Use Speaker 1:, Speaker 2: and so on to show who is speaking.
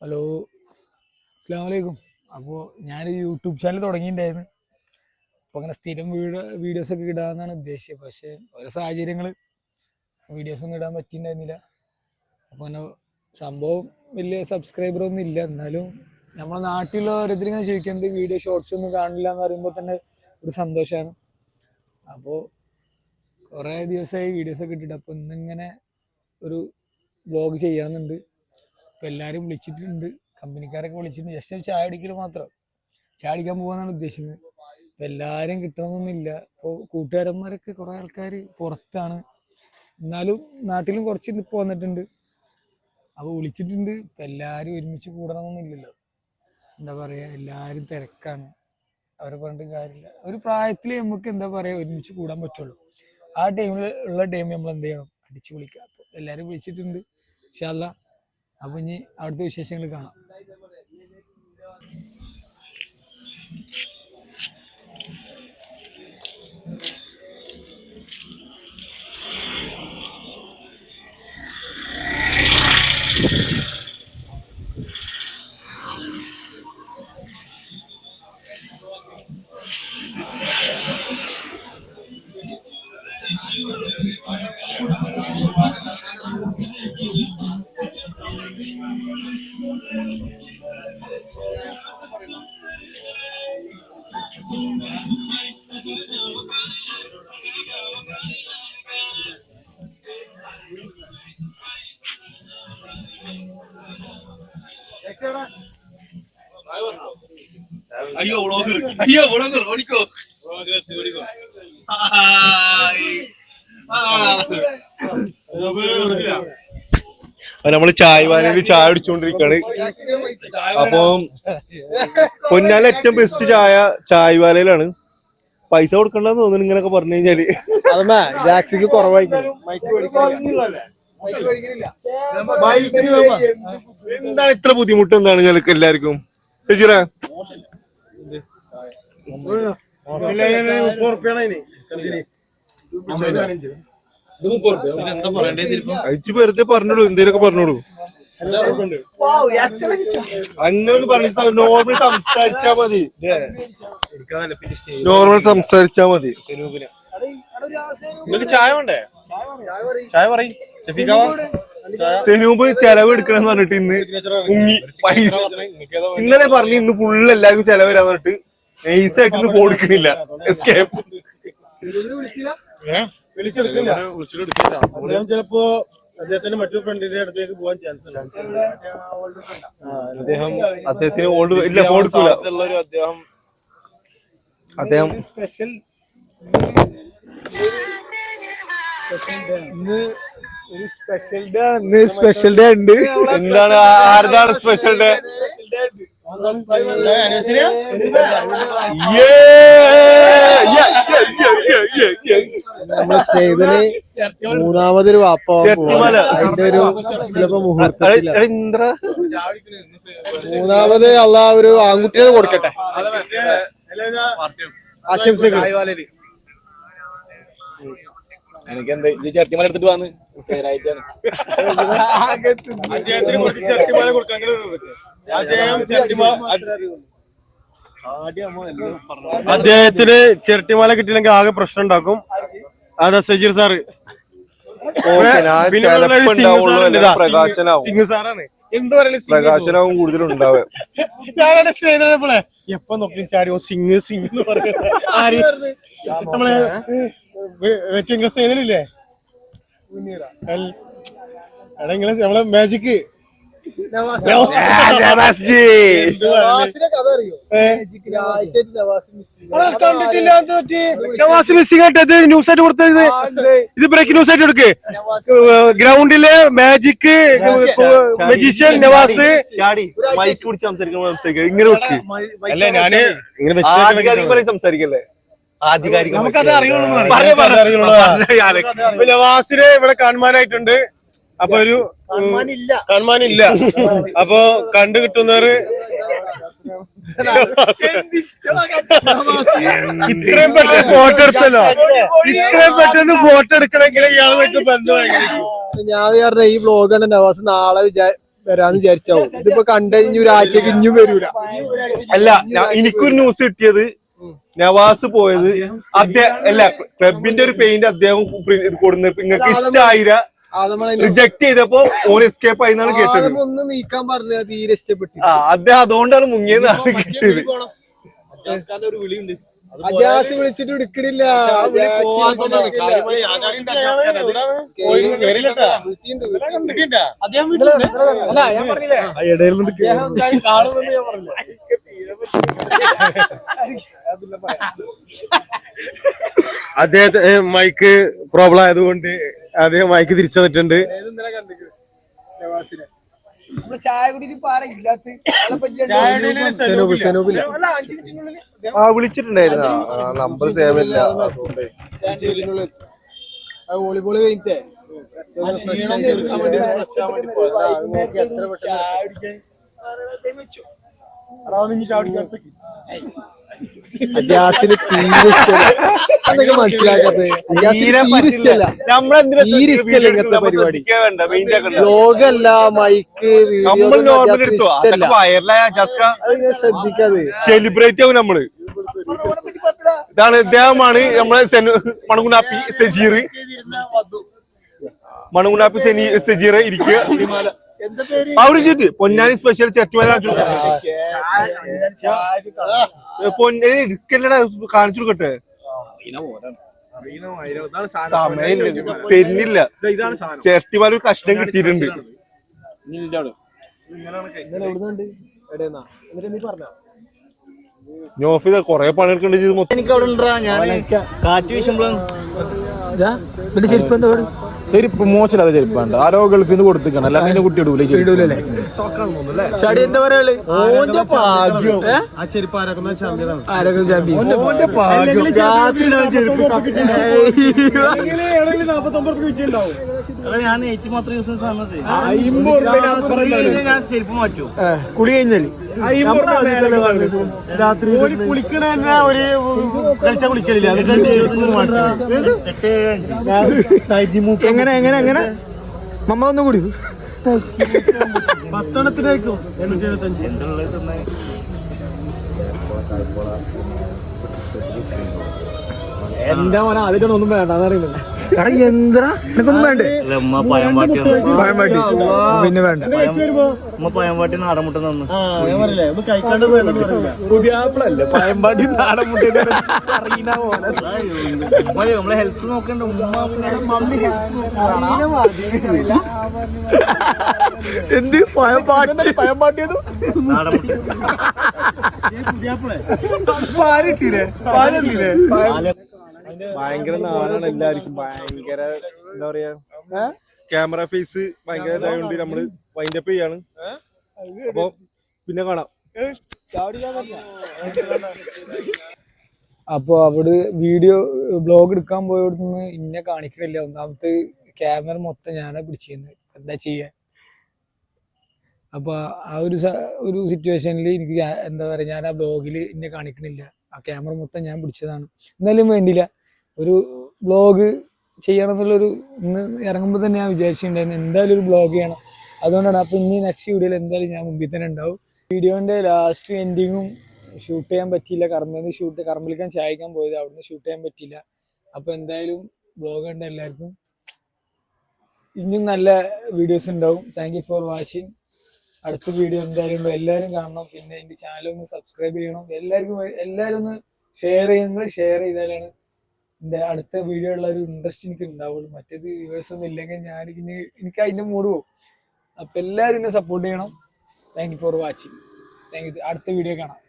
Speaker 1: Hello അസ്സാം അപ്പോൾ ഞാൻ യൂട്യൂബ് ചാനൽ തുടങ്ങിയിട്ടുണ്ടായിരുന്നു. അപ്പോൾ അങ്ങനെ സ്ഥിരം വീഡിയോ വീഡിയോസ് ഒക്കെ ഇടാമെന്നാണ് ഉദ്ദേശിച്ചത്. പക്ഷേ ഓരോ സാഹചര്യങ്ങൾ വീഡിയോസ് ഒന്നും ഇടാൻ പറ്റിയിട്ടുണ്ടായിരുന്നില്ല. അപ്പോൾ അങ്ങനെ സംഭവം വലിയ സബ്സ്ക്രൈബറൊന്നും ഇല്ല. എന്നാലും നമ്മുടെ നാട്ടിലുള്ള ഓരോരുത്തരിങ്ങനെ ചോദിക്കുന്നത് വീഡിയോ ഷോർട്സ് ഒന്നും കാണില്ല എന്ന് പറയുമ്പോൾ തന്നെ ഒരു സന്തോഷമാണ് അപ്പോൾ കുറേ ദിവസമായി വീഡിയോസൊക്കെ ഇട്ടിട്ട് അപ്പോൾ ഇന്നിങ്ങനെ ഒരു വ്ലോഗ് ചെയ്യണമെന്നുണ്ട് അപ്പോൾ എല്ലാവരും വിളിച്ചിട്ടുണ്ട്. കമ്പനിക്കാരൊക്കെ വിളിച്ചിട്ടുണ്ട്. ജസ്റ്റ് ഒരു ചായ അടിക്കൽ മാത്രം. ചായ അടിക്കാൻ പോകാന്നാണ് ഉദ്ദേശിക്കുന്നത് ഇപ്പം എല്ലാവരും കിട്ടണമെന്നൊന്നുമില്ല ഇപ്പോൾ കൂട്ടുകാരന്മാരൊക്കെ കുറേ ആൾക്കാർ പുറത്താണ്. എന്നാലും നാട്ടിലും കുറച്ച് ഇപ്പോൾ വന്നിട്ടുണ്ട്. അപ്പോൾ വിളിച്ചിട്ടുണ്ട്. ഇപ്പം എല്ലാവരും ഒരുമിച്ച് കൂടണമെന്നില്ലല്ലോ എന്താ പറയുക എല്ലാവരും തിരക്കാണ്. അവരെ പറഞ്ഞിട്ട് കാര്യമില്ല. ഒരു പ്രായത്തിൽ നമുക്ക് എന്താ പറയുക ഒരുമിച്ച് കൂടാൻ പറ്റുള്ളൂ. ആ ടൈമിൽ ഉള്ള ടൈം നമ്മൾ എന്ത് ചെയ്യണം? അടിച്ചു വിളിക്കുക അപ്പോൾ എല്ലാവരും വിളിച്ചിട്ടുണ്ട്. ഇൻഷാല്ല അപ്പോൾ ഇനി അവിടുത്തെ വിശേഷങ്ങൾ കാണാം.
Speaker 2: അയ്യോ വ്ളോഗർ അയ്യോ വ്ളോഗർ ഓടിക്കോ. നമ്മൾ ചായ വാനയിൽ ചായ അടിച്ചുകൊണ്ടിരിക്കാണ് അപ്പം പൊന്നാല ഏറ്റവും ബെസ്റ്റ് ചായ ചായ വാലയിലാണ് പൈസ കൊടുക്കണ്ടെന്ന് തോന്നുന്നു ഇങ്ങനെയൊക്കെ പറഞ്ഞു കഴിഞ്ഞാൽ.
Speaker 3: അതെന്നാ ജാക്സിക്ക് കുറവായിരിക്കും
Speaker 2: ബൈക്ക് എന്താണ് ഇത്ര ബുദ്ധിമുട്ട് എന്താണ് ഞങ്ങൾക്ക് എല്ലാവർക്കും? ചേച്ചിറ അയച്ചു വെറുതെ പറഞ്ഞോളൂ എന്തേലൊക്കെ പറഞ്ഞോളൂ. അങ്ങനെ പറഞ്ഞു നോർമൽ സംസാരിച്ചാ മതി. നോർമൽ സംസാരിച്ചാ മതി.
Speaker 3: നിങ്ങൾക്ക് ചായ വേണ്ടേ? ചായ പറയും.
Speaker 2: സെനൂബ് ചെലവ് എടുക്കണം പറഞ്ഞിട്ട് ഇന്ന് മുങ്ങി പൈസ. ഇന്നലെ പറഞ്ഞു ഇന്ന് ഫുള്ള് എല്ലാവർക്കും ചെലവ് വരാന്ന് പറഞ്ഞിട്ട് നൈസ് ആയിട്ട് ഇന്ന് എസ്കേപ്പ്
Speaker 3: അദ്ദേഹം ചിലപ്പോ അദ്ദേഹത്തിന്റെ മറ്റൊരു ഫ്രണ്ടിന്റെ അടുത്തേക്ക് പോകാൻ ചാൻസ് ഉണ്ട്.
Speaker 2: അദ്ദേഹം അദ്ദേഹത്തിന് ഓൾഡ് ഇല്ല
Speaker 3: ഒരു അദ്ദേഹം
Speaker 2: അദ്ദേഹം
Speaker 1: സ്പെഷ്യൽ ഇന്ന് ഒരു സ്പെഷ്യൽ ഡേ ഇന്ന് സ്പെഷ്യൽ ഡേ ഉണ്ട്.
Speaker 2: എന്താണ്? ആരുതാണ് സ്പെഷ്യൽ ഡേ
Speaker 3: നമ്മുടെ സ്നേഹിതന് മൂന്നാമതൊരു വാപ്പ. അതിന്റെ ഒരു ചിലപ്പോ മുഹൂർത്തം
Speaker 2: ഇന്ദ്ര
Speaker 3: മൂന്നാമത് അല്ല ഒരു ആൺകുട്ടിയെ കൊടുക്കട്ടെ. ആശംസകൾ.
Speaker 4: എനിക്കെന്താ ഇത് ചെറുക്കിമല എടുത്തിട്ട് വന്ന് പേരായിട്ടാണ്.
Speaker 3: അദ്ദേഹത്തിന് കുറച്ച് ചെട്ടിമാല കൊടുക്കാൻ അദ്ദേഹം അദ്ദേഹത്തിന് ചെരട്ടിമാല കിട്ടിയില്ലെങ്കിൽ ആകെ പ്രശ്നം ഉണ്ടാക്കും. അതാ സജീർ സാറ്. സിംഗ് സാറാണ്. എന്ത്
Speaker 2: പ്രകാശനാവും കൂടുതലും ഉണ്ടാവുക
Speaker 3: ഞാനാണ് എപ്പൊ നോക്കി ചാരി ഓ സിംഗ് സിംഗ് എന്ന് പറയുന്നത്. നമ്മളെ എൽ- എടാ നിങ്ങളെ നമ്മളെ മാജിക് നവാസ്. മിസ്സിംഗ് ആയിട്ട് ഇത്? ന്യൂസ് ആയിട്ട് കൊടുത്തത്. ഇത് ബ്രേക്ക് ന്യൂസ് ആയിട്ട് എടുക്ക് ഗ്രൗണ്ടിലെ മാജിക് മജീഷ്യൻ നവാസ്.
Speaker 2: ചാടി. മൈക്ക് പിടിച്ച് സംസാരിക്കുമ്പോൾ സംസാരിക്കുക ഇങ്ങനെ വെക്ക്.
Speaker 3: അല്ല ഞാൻ ഇങ്ങനെ
Speaker 2: ആധികാരികമായി സംസാരിക്കല്ലേ? ആധികാരികം
Speaker 3: ഇവിടെ കാണുവാനായിട്ടുണ്ട്. അപ്പൊ ഒരു കാണുവാനില്ല. അപ്പൊ കണ്ടു കിട്ടുന്നവര് ഇത്രയും പെട്ടെന്ന് ഫോട്ടോ എടുത്തല്ലോ. ഇത്രയും പെട്ടെന്ന് ഫോട്ടോ എടുക്കണമെങ്കിൽ ഇയാളുമായിട്ട് ബന്ധം
Speaker 5: ഞാൻ വിചാരണ ഈ ബ്ലോഗ് തന്നെ നവാസ് നാളെ വിചാ
Speaker 3: വരാന്ന് വിചാരിച്ചാവും. ഇതിപ്പോ കണ്ടുകഴിഞ്ഞ ഒരാഴ്ചക്ക് ഇഞ്ഞും വരൂല.
Speaker 2: അല്ല എനിക്കൊരു ന്യൂസ് കിട്ടിയത് നവാസ് പോയത് അദ്ദേഹം അല്ല ക്ലബിന്റെ ഒരു പെയിന്റ് അദ്ദേഹം കൊടുന്ന് നിങ്ങൾക്ക് ഇഷ്ടമായില്ല റിജക്ട് ചെയ്തപ്പോ ഓൺ എസ്കേപ്പ് ആയി എന്നാണ് കേട്ടത്.
Speaker 3: ഒന്ന് നീക്കാൻ പറഞ്ഞ തീരെ ഇഷ്ടപ്പെട്ടു
Speaker 2: ആ അദ്ദേഹം അതുകൊണ്ടാണ് മുങ്ങിയെന്നാണ് കിട്ടിയത്
Speaker 3: അജാസ് വിളിച്ചിട്ട് എടുക്കണില്ല
Speaker 5: അദ്ദേഹത്തെ മൈക്ക് പ്രോബ്ലം ആയതുകൊണ്ട് അദ്ദേഹം മൈക്ക് തിരിച്ചു
Speaker 3: സെനോബില്ല
Speaker 2: ആ വിളിച്ചിട്ടുണ്ടായിരുന്നു? നമ്പർ സേവ് ഇല്ല. അതുകൊണ്ട്.
Speaker 3: വോളിബോൾ കഴിഞ്ഞിട്ടേ. അജാസിന് തീരെ ഇഷ്ടമല്ല അതൊക്കെ മനസ്സിലാക്കാത്തത് അജാസിന്
Speaker 2: തീരെ
Speaker 3: പരിപാടി. ലോകല്ല മൈക്ക് ശ്രദ്ധിക്കാതെ.
Speaker 2: സെലിബ്രേറ്റ് ആവും നമ്മൾ. ഇതാണ് ഇദ്ദേഹമാണ് നമ്മളെ മണകുണാപ്പി സജീർ. മണകുണാപ്പി സെനി സജീർ ഇരിക്കുക. പൊന്നാനി സ്പെഷ്യൽ ചെറ്റുമല പൊന്നെ എടുക്കല്ലടാ കാണിച്ചു കൊടുക്കട്ടെ. തരുന്നില്ല. ചേർട്ടിമാല ഒരു കഷ്ടം കിട്ടിയിട്ടുണ്ട്. നോഫിത കൊറേ പണിയെടുക്കേണ്ട ചെയ്ത് മൊത്തം.
Speaker 6: എനിക്ക് അവിടെ ഉണ്ടാ ഞാൻ കാറ്റ് വീശുമ്പോഴും.
Speaker 3: എന്താ
Speaker 4: ചെരുപ്പ് മോശമില്ലാതെ ചെരുപ്പാണ്ട് ആരോ ഗൾഫിൽ നിന്ന് കൊടുത്തിക്കണം അല്ലാതെ അതിന്റെ കുട്ടി ഇടൂലേ ഇടൂലേ
Speaker 6: ചടി എന്താ പറയാ
Speaker 3: ഓന്റെ ഭാഗ്യം.
Speaker 5: ആ ചെരുപ്പ്
Speaker 6: ഞാൻ ഏറ്റവും മാത്രം യൂസ് ഞാൻ ചെരുപ്പ് മാറ്റൂ.
Speaker 3: കുളി കഴിഞ്ഞാൽ.
Speaker 5: രാത്രി കുളിക്കണ തന്നെ ഒരു കുളിക്കലില്ല.
Speaker 3: എങ്ങനെ? എങ്ങനെ? എങ്ങനെ മമ്മ ഒന്നും കൂടി.
Speaker 5: പത്തെണ്ണത്തിനേക്കും എണ്ണൂറ്റി എഴുപത്തഞ്ച് എന്റെ മോനെ ഒന്നും വേണ്ട അറിയുന്നത്
Speaker 3: എടാ എന്താ എനിക്കൊന്നും വേണ്ടേ?
Speaker 6: പഴംപാട്ടി
Speaker 3: പിന്നെ വേണ്ട.
Speaker 6: ഉമ്മ പഴംപാട്ടി നാടൻ മുട്ട തന്നു.
Speaker 5: ആ ഞാൻ പറയില്ലേ ഒന്ന് കഴിക്കാണ്ട് പോയെന്ന് പറയില്ല പുതിയ ആപ്പിളല്ലേ പയമ്പാടി നാടൻ മുട്ട അറിയുന്ന പോലെ.
Speaker 6: നമ്മളെ ഹെൽത്ത് നോക്കണ്ട.
Speaker 3: എന്ത് പഴം പാട്ട്
Speaker 6: പാലിട്ടില്ലേ? മുട്ട
Speaker 2: ഭയങ്കര നാടാണ് എല്ലാവർക്കും ഭയങ്കര എന്താ പറയാ? ക്യാമറ ഫേസ് ഭയങ്കര ഇതായതുകൊണ്ട് നമ്മൾ വൈൻഡപ്പ് ചെയ്യാണ്. അപ്പൊ പിന്നെ കാണാം.
Speaker 1: അപ്പൊ അവിടെ വീഡിയോ ബ്ലോഗ് എടുക്കാൻ പോയവിടുന്ന് ഇന്നെ കാണിക്കണില്ല ഒന്നാമത്തെ ക്യാമറ മൊത്തം ഞാനാ പിടിച്ചിരുന്നത് എന്താ ചെയ്യാ അപ്പൊ ആ ഒരു ഒരു സിറ്റുവേഷനിൽ എനിക്ക് എന്താ പറയാ ഞാൻ ആ ബ്ലോഗിൽ ഇന്നെ കാണിക്കണില്ല. ആ ക്യാമറ മൊത്തം ഞാൻ പിടിച്ചതാണ്. എന്നാലും വേണ്ടില്ല. ഒരു ബ്ലോഗ് ചെയ്യണം എന്നുള്ളൊരു ഇന്ന് ഇറങ്ങുമ്പോൾ തന്നെ ഞാൻ വിചാരിച്ചിട്ടുണ്ടായിരുന്നു എന്തായാലും ഒരു ബ്ലോഗ് ചെയ്യണം. അതുകൊണ്ടാണ് അപ്പൊ ഇനി നെക്സ്റ്റ് വീഡിയോയിൽ എന്തായാലും ഞാൻ മുമ്പിൽ തന്നെ ഉണ്ടാവും. വീഡിയോന്റെ ലാസ്റ്റ് എൻഡിങ്ങും ഷൂട്ട് ചെയ്യാൻ പറ്റിയില്ല. കർമ്മന്ന് ഷൂട്ട് കർമ്മലിക്കാൻ ചായക്കാൻ പോയത് അവിടുന്ന് ഷൂട്ട് ചെയ്യാൻ പറ്റിയില്ല. അപ്പൊ എന്തായാലും ബ്ലോഗ് ഉണ്ട് എല്ലാവർക്കും ഇനിയും നല്ല വീഡിയോസ് ഉണ്ടാവും. താങ്ക് ഫോർ വാച്ചിങ് അടുത്ത വീഡിയോ എന്തായാലും എല്ലാവരും കാണണം. പിന്നെ എന്റെ ചാനൽ ഒന്ന് സബ്സ്ക്രൈബ് ചെയ്യണം. എല്ലാവർക്കും എല്ലാവരും ഒന്ന് ഷെയർ ചെയ്യുന്നത് ഷെയർ ചെയ്താലാണ് എന്റെ അടുത്ത വീഡിയോ ഉള്ള ഒരു ഇൻട്രസ്റ്റ് എനിക്ക് ഉണ്ടാവുള്ളൂ മറ്റേത് വ്യൂവേഴ്സ് ഒന്നും ഇല്ലെങ്കിൽ ഞാൻ ഇനി എനിക്ക് അതിന്റെ മൂഡ് പോകും അപ്പം എല്ലാവരും എന്നെ സപ്പോർട്ട് ചെയ്യണം. Thank you for watching thank you അടുത്ത വീഡിയോ കാണാം.